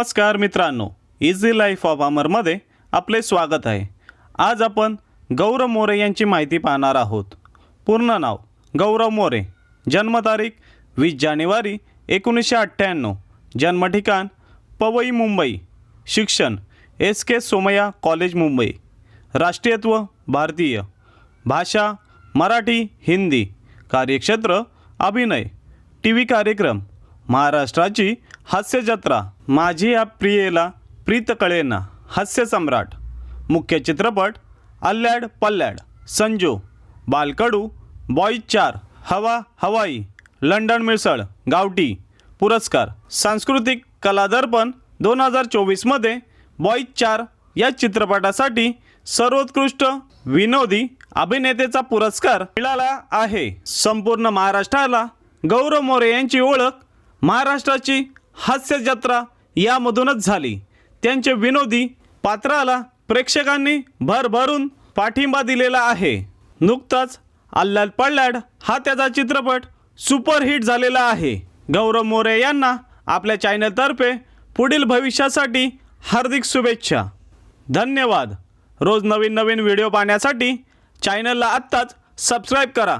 नमस्कार मित्रांनो easy life of अमरमध्ये आपले स्वागत आहे. आज आपण गौरव मोरे यांची माहिती पाहणार आहोत. पूर्ण नाव गौरव मोरे. जन्मतारीख वीस जानेवारी एकोणीसशे अठ्ठ्याण्णव. जन्मठिकाण पवई मुंबई. शिक्षण S K Somaiya college Mumbai. राष्ट्रीयत्व भारतीय. भाषा मराठी हिंदी. कार्यक्षेत्र अभिनय. टी व्ही कार्यक्रम महाराष्ट्राची हास्यजत्रा. माझी या प्रियेला प्रीत कळेना हास्य सम्राट. मुख्य चित्रपट अल्ल्याड पल्ल्याड. संजू. बालकडू. बॉईज चार. हवा हवाई. लंडन मिसळ. गावठी पुरस्कार. सांस्कृतिक कला दर्पण दोन हजार चोवीसमध्ये बॉईज चार या चित्रपटासाठी सर्वोत्कृष्ट विनोदी अभिनेतेचा पुरस्कार मिळाला आहे. संपूर्ण महाराष्ट्राला गौरव मोरे यांची ओळख महाराष्ट्राची हास्य जत्रा यामधूनच झाली. त्यांचे विनोदी पात्राला प्रेक्षकांनी भरभरून पाठिंबा दिलेला आहे. नुकताच अल्लाड पल्लाड हा त्याचा चित्रपट सुपरहिट झालेला आहे. गौरव मोरे यांना आपल्या चॅनलतर्फे पुढील भविष्यासाठी हार्दिक शुभेच्छा. धन्यवाद. रोज नवीन नवीन व्हिडिओ पाहण्यासाठी चॅनलला आत्ताच सबस्क्राईब करा.